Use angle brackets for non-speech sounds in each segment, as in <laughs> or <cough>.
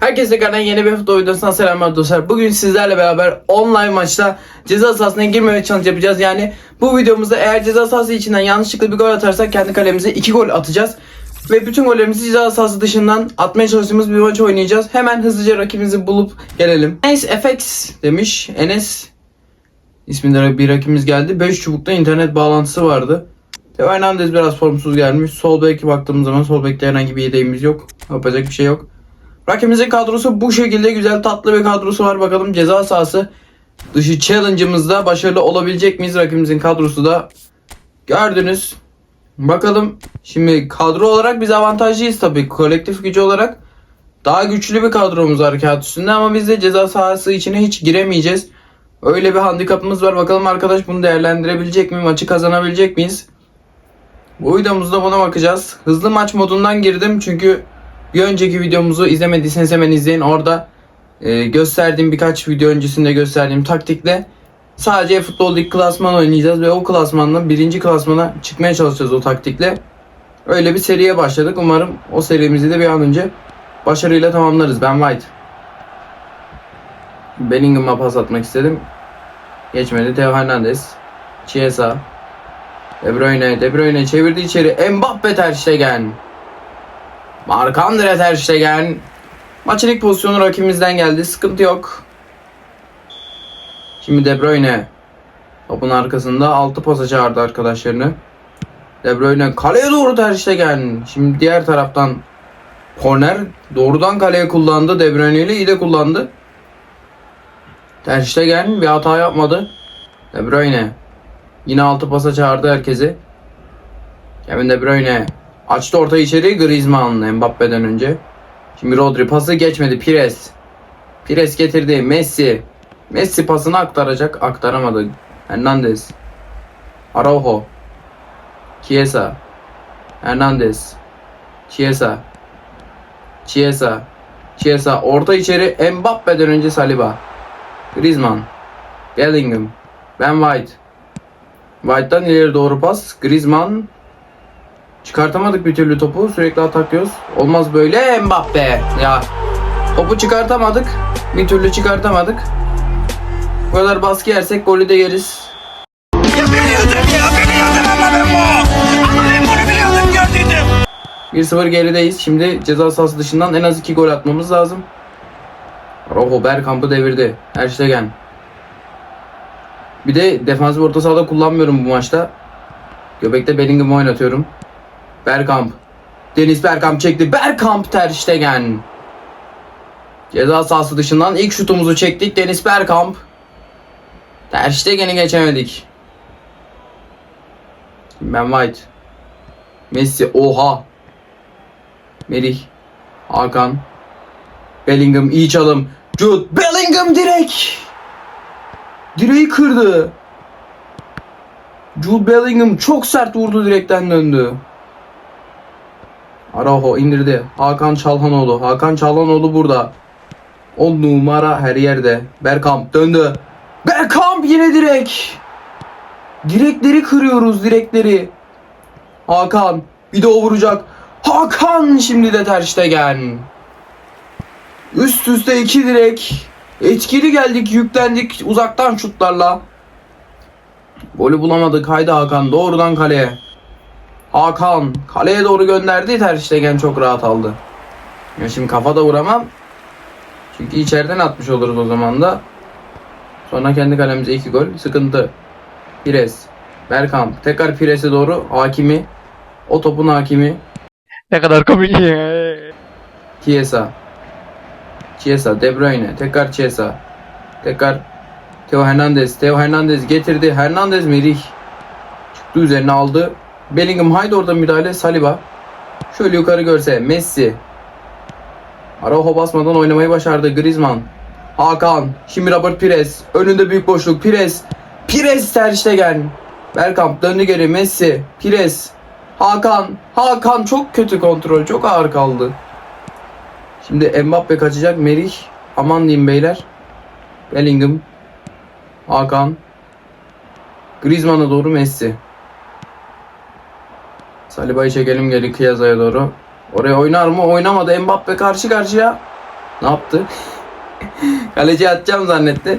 Herkese tekrardan yeni bir futbol videosundan selamlar dostlar. Bugün sizlerle beraber online maçta ceza sahasına girmeme challenge yapacağız. Yani bu videomuzda eğer ceza sahası içinden yanlışlıkla bir gol atarsak kendi kalemize 2 gol atacağız. Ve bütün gollerimizi ceza sahası dışından atmaya çalıştığımız bir maç oynayacağız. Hemen hızlıca rakibimizi bulup gelelim. Enes FX demiş. Enes isminde bir rakibimiz geldi. 5 çubukta internet bağlantısı vardı. Teo Hernandez biraz formsuz gelmiş. Sol bek'e baktığımız zaman sol bekte herhangi bir yedeğimiz yok. Yapacak bir şey yok. Rakibimizin kadrosu bu şekilde güzel tatlı bir kadrosu var. Bakalım ceza sahası dışı challenge'ımızda başarılı olabilecek miyiz? Rakibimizin kadrosu da gördünüz. Bakalım şimdi kadro olarak biz avantajlıyız tabii. Kolektif gücü olarak daha güçlü bir kadromuz var kağıt üstünde ama biz de ceza sahası içine hiç giremeyeceğiz. Öyle bir handikapımız var. Bakalım arkadaş bunu değerlendirebilecek mi? Maçı kazanabilecek miyiz? Bu videomuzda buna bakacağız. Hızlı maç modundan girdim çünkü bir önceki videomuzu izlemediyseniz hemen izleyin. Orada e, gösterdiğim birkaç video öncesinde gösterdiğim taktikle sadece futbol lig klasman oynayacağız ve o klasmandan birinci klasmana çıkmaya çalışacağız o taktikle. Öyle bir seriye başladık. Umarım o serimizi de bir an önce başarıyla tamamlarız. Ben White. Bellingham'a pas atmak istedim. Geçmedi. Theo Hernandez. Chiesa. De Bruyne. De Bruyne çevirdi içeri. Mbappe Ter Stegen. Marc-Andre Ter Stegen. Maçın ilk pozisyonu rakibimizden geldi. Sıkıntı yok. Şimdi De Bruyne. Topun arkasında altı pasa çağırdı arkadaşlarını. De Bruyne kaleye doğru Ter Stegen. Şimdi diğer taraftan korner doğrudan kaleye kullandı. De Bruyne ile iyi de kullandı. Ter Stegen bir hata yapmadı. De Bruyne. Yine altı pasa çağırdı herkesi. Kevin De Bruyne açtı orta içeri Griezmann Mbappe'den önce. Şimdi Rodri pası geçmedi Pires. Pires getirdi Messi. Messi pasını aktaracak aktaramadı. Hernandez. Araujo. Chiesa. Hernandez. Chiesa. Chiesa. Chiesa orta içeri Mbappe'den önce Saliba. Griezmann. Bellingham. Ben White. White'dan ileri doğru pas. Griezmann. Çıkartamadık bir türlü topu. Sürekli ataklıyoruz. Olmaz böyle Mbappe. Ya topu çıkartamadık. Bir türlü çıkartamadık. Bu kadar baskı yersek golü de yeriz. Ya biliyordum ya biliyordum ama ben bu. Ama ben bunu biliyordum gördüydüm. 1-0 gerideyiz. Şimdi ceza sahası dışından en az 2 gol atmamız lazım. Rojo Bergkamp'ı devirdi. Her Stegen. Bir de defansif orta sahada kullanmıyorum bu maçta. Göbekte Bellingham'ı oynatıyorum. Bergkamp. Deniz Bergkamp çekti. Bergkamp Ter Stegen. Ceza sahası dışından ilk şutumuzu çektik. Deniz Bergkamp. Ter Stegen'i geçemedik. Ben White. Messi. Oha. Merih. Hakan. Bellingham iyi çalım. Jude Bellingham direk. Direği kırdı. Jude Bellingham çok sert vurdu direkten döndü. Araujo indirdi. Hakan Çalhanoğlu. Hakan Çalhanoğlu burada. On numara her yerde. Bergkamp döndü. Bergkamp yine direk. Direkleri kırıyoruz direkleri. Hakan bir de o vuracak. Hakan şimdi de Ter Stegen. Üst üste iki direk. Etkili geldik, yüklendik uzaktan şutlarla. Golü bulamadık. Haydi Hakan doğrudan kaleye. Hakan kaleye doğru gönderdi. Ter Stegen çok rahat aldı. Ya şimdi kafa da vuramam. Çünkü içeriden atmış oluruz o zaman da. Sonra kendi kalemize iki gol. Sıkıntı. Pires. Bergkamp. Tekrar Pires'e doğru. Hakimi. O topun hakimi. Ne kadar komik. Chiesa. Chiesa, De Bruyne, tekrar Chiesa. Tekrar Theo Hernandez. Theo Hernandez getirdi. Hernandez Merih. Çıktı üzerine aldı. Bellingham haydi orada müdahale. Saliba. Şöyle yukarı görse. Messi. Araujo basmadan oynamayı başardı. Griezmann. Hakan. Şimdi Robert Pires. Önünde büyük boşluk. Pires. Pires Ter Stegen. Bergkamp döndü geri. Messi. Pires. Hakan. Hakan çok kötü kontrol. Çok ağır kaldı. Şimdi Mbappe kaçacak. Merih. Aman diyeyim beyler. Bellingham. Hakan. Griezmann'a doğru Messi. Saliba'yı çekelim geri Kiyaza'ya doğru. Oraya oynar mı? Oynamadı. Mbappe karşı karşıya. Ne yaptı? <laughs> Kaleci atacağım zannetti.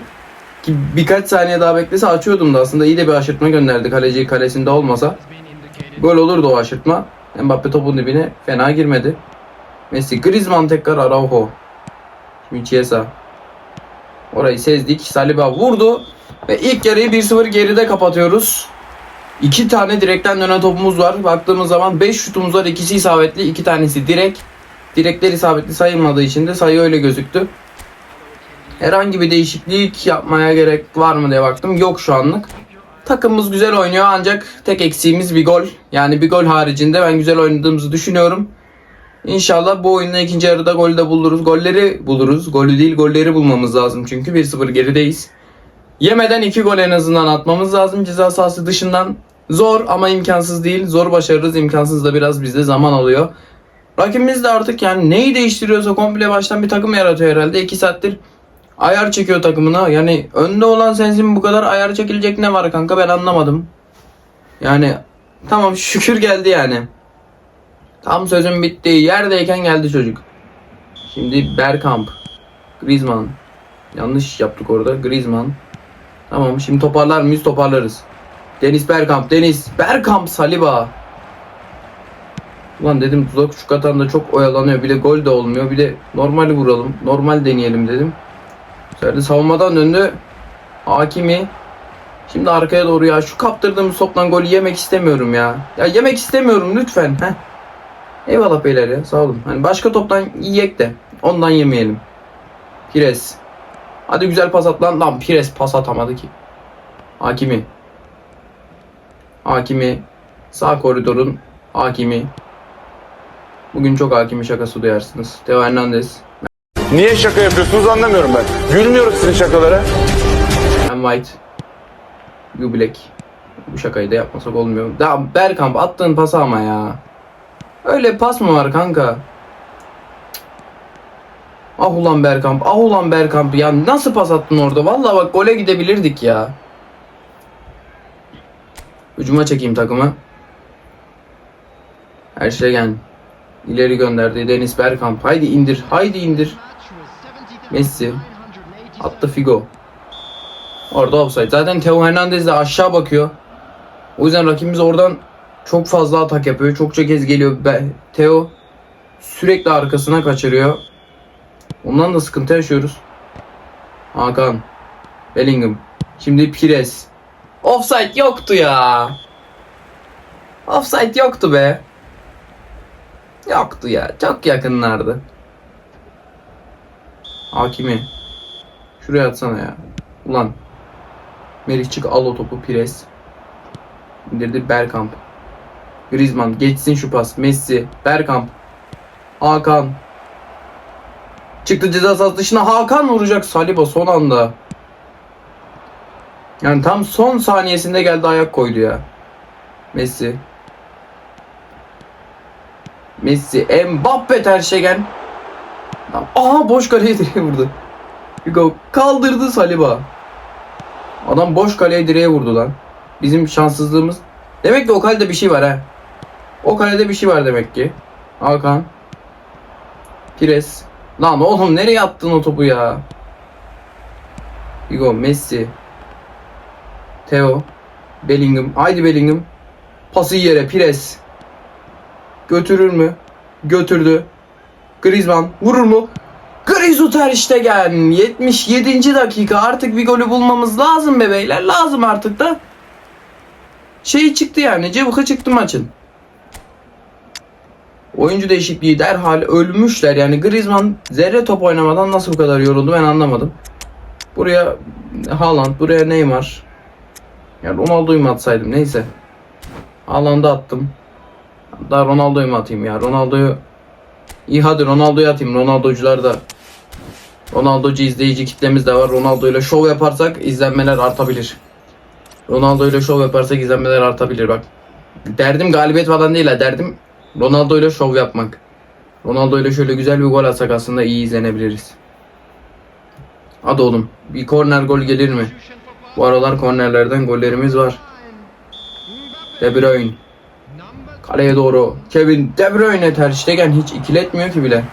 Ki birkaç saniye daha beklese açıyordum da aslında iyi de bir aşırtma gönderdi kaleci kalesinde olmasa. Gol olurdu o aşırtma. Mbappe topun dibine fena girmedi. Messi, Griezmann tekrar Araujo. Şimdi Chiesa. Orayı sezdik. Saliba vurdu. Ve ilk yarıyı 1-0 geride kapatıyoruz. İki tane direkten dönen topumuz var. Baktığımız zaman 5 şutumuz var. İkisi isabetli. iki tanesi direk. Direkler isabetli sayılmadığı için de sayı öyle gözüktü. Herhangi bir değişiklik yapmaya gerek var mı diye baktım. Yok şu anlık. Takımımız güzel oynuyor ancak tek eksiğimiz bir gol. Yani bir gol haricinde ben güzel oynadığımızı düşünüyorum. İnşallah bu oyunda ikinci yarıda golü de buluruz. Golleri buluruz. Golü değil golleri bulmamız lazım çünkü 1-0 gerideyiz. Yemeden iki gol en azından atmamız lazım ceza sahası dışından. Zor ama imkansız değil. Zor başarırız. imkansız da biraz bizde zaman alıyor. Rakibimiz de artık yani neyi değiştiriyorsa komple baştan bir takım yaratıyor herhalde. 2 saattir ayar çekiyor takımına. Yani önde olan sensin bu kadar ayar çekilecek ne var kanka ben anlamadım. Yani tamam şükür geldi yani. Tam sözün bittiği yerdeyken geldi çocuk. Şimdi Bergkamp. Griezmann. Yanlış yaptık orada. Griezmann. Tamam şimdi toparlar mıyız? Toparlarız. Deniz Bergkamp. Deniz Bergkamp Saliba. Ulan dedim tuzak şu katanda çok oyalanıyor. Bir de gol de olmuyor. Bir de normal vuralım. Normal deneyelim dedim. Serdi savunmadan döndü. Hakimi. Şimdi arkaya doğru ya. Şu kaptırdığımız toptan golü yemek istemiyorum ya. Ya yemek istemiyorum lütfen. Heh. Eyvallah beyler ya sağ olun. Hani başka toptan yiyek de ondan yemeyelim. Pires. Hadi güzel pas at lan. Lan Pires pas atamadı ki. Hakimi. Hakimi. Sağ koridorun hakimi. Bugün çok hakimi şakası duyarsınız. Teo Hernandez. Niye şaka yapıyorsunuz anlamıyorum ben. Gülmüyoruz sizin şakalara. Ben White. You Black. Bu şakayı da yapmasak olmuyor. Ya Bergkamp attığın pas ama ya. Öyle pas mı var kanka? Ah ulan Bergkamp, ah ulan Bergkamp ya nasıl pas attın orada? Vallahi bak gole gidebilirdik ya. Hücuma çekeyim takımı. Her şey gel. İleri gönderdi Deniz Bergkamp. Haydi indir, haydi indir. Messi. Attı Figo. Orada offside. Zaten Theo Hernandez de aşağı bakıyor. O yüzden rakibimiz oradan çok fazla atak yapıyor. Çokça kez geliyor. Be- Theo sürekli arkasına kaçırıyor. Ondan da sıkıntı yaşıyoruz. Hakan. Bellingham. Şimdi Pires. Offside yoktu ya. Offside yoktu be. Yoktu ya. Çok yakınlardı. Hakimi. Şuraya atsana ya. Ulan. Merih çık al o topu Pires. İndirdi Bergkamp. Griezmann geçsin şu pas. Messi. Bergkamp. Hakan. Çıktı ceza sahası dışına Hakan vuracak Saliba son anda. Yani tam son saniyesinde geldi ayak koydu ya. Messi. Messi. Mbappe Ter Stegen. Aha boş kaleye direğe vurdu. Hugo kaldırdı Saliba. Adam boş kaleye direğe vurdu lan. Bizim şanssızlığımız. Demek ki o kalede bir şey var ha. O kalede bir şey var demek ki. Hakan. Pires. Lan oğlum nereye attın o topu ya? Hugo, Messi. Theo. Bellingham. Haydi Bellingham. Pası yere Pires. Götürür mü? Götürdü. Griezmann vurur mu? Grizu Ter Stegen 77. dakika artık bir golü bulmamız lazım be beyler lazım artık da şey çıktı yani cıvıka çıktı maçın oyuncu değişikliği derhal ölmüşler yani Griezmann zerre top oynamadan nasıl bu kadar yoruldu ben anlamadım buraya Haaland buraya Neymar ya Ronaldo'yu mu atsaydım neyse Haaland'ı attım daha Ronaldo'yu mu atayım ya Ronaldo'yu İyi hadi Ronaldo'yu atayım. Ronaldo'cular da Ronaldo'cu izleyici kitlemiz de var. Ronaldo ile şov yaparsak izlenmeler artabilir. Ronaldo ile şov yaparsak izlenmeler artabilir bak. Derdim galibiyet falan değil ha. Derdim Ronaldo ile şov yapmak. Ronaldo ile şöyle güzel bir gol atsak aslında iyi izlenebiliriz. Hadi oğlum. Bir korner gol gelir mi? Bu aralar kornerlerden gollerimiz var. De Bruyne. Kaleye doğru. Kevin De Bruyne Ter Stegen hiç ikiletmiyor ki bile.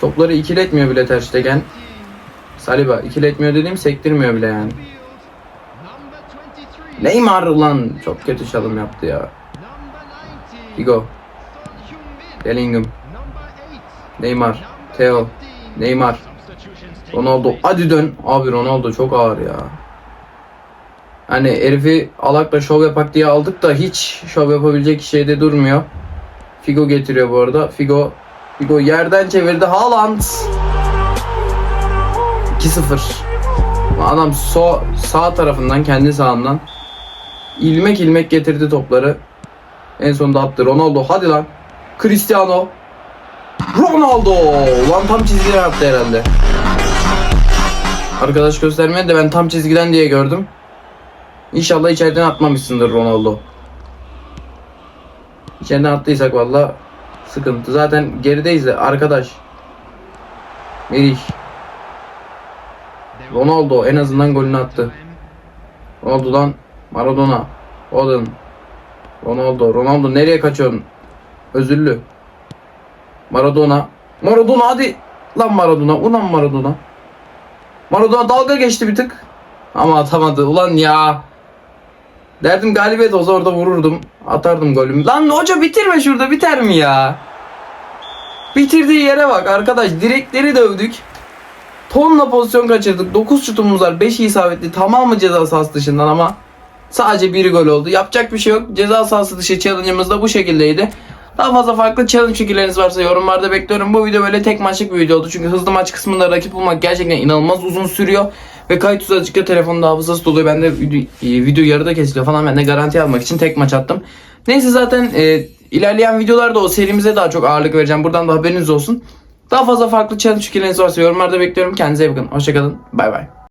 Topları ikiletmiyor bile Ter Stegen. Saliba ikiletmiyor dediğim sektirmiyor bile yani. Neymar lan çok kötü çalım yaptı ya. Figo. Bellingham. Neymar. Theo. Neymar. Ronaldo. Hadi dön. Abi Ronaldo çok ağır ya. Hani herifi alakla şov yapak diye aldık da hiç şov yapabilecek şeyde durmuyor. Figo getiriyor bu arada. Figo Figo yerden çevirdi. Haaland. 2-0. Adam so sağ tarafından kendi sağından ilmek ilmek getirdi topları. En sonunda attı. Ronaldo hadi lan. Cristiano. Ronaldo. Lan tam çizgiden attı herhalde. Arkadaş göstermedi de ben tam çizgiden diye gördüm. İnşallah içeriden atmamışsındır Ronaldo. İçeriden attıysak valla sıkıntı. Zaten gerideyiz de arkadaş. Merih. Ronaldo en azından golünü attı. Ronaldo'dan Maradona. Odin. Ronaldo. Ronaldo nereye kaçıyorsun? Özürlü. Maradona. Maradona hadi. Lan Maradona. Ulan Maradona. Maradona dalga geçti bir tık. Ama atamadı. Ulan ya. Derdim galibiyet olsa orada vururdum. Atardım golümü. Lan hoca bitirme şurada biter mi ya? Bitirdiği yere bak arkadaş. Direkleri dövdük. Tonla pozisyon kaçırdık. 9 şutumuz var. 5 isabetli. Tamamı ceza sahası dışından ama sadece bir gol oldu. Yapacak bir şey yok. Ceza sahası dışı challenge'ımız da bu şekildeydi. Daha fazla farklı challenge fikirleriniz varsa yorumlarda bekliyorum. Bu video böyle tek maçlık bir video oldu. Çünkü hızlı maç kısmında rakip bulmak gerçekten inanılmaz uzun sürüyor. Ve kayıt uzattıkça telefonun hafızası doluyor. Ben de video, video yarıda kesiliyor falan. Ben de garanti almak için tek maç attım. Neyse zaten e, ilerleyen videolarda o serimize daha çok ağırlık vereceğim. Buradan da haberiniz olsun. Daha fazla farklı challenge fikirleriniz varsa yorumlarda bekliyorum. Kendinize iyi bakın. Hoşçakalın. Bay bay.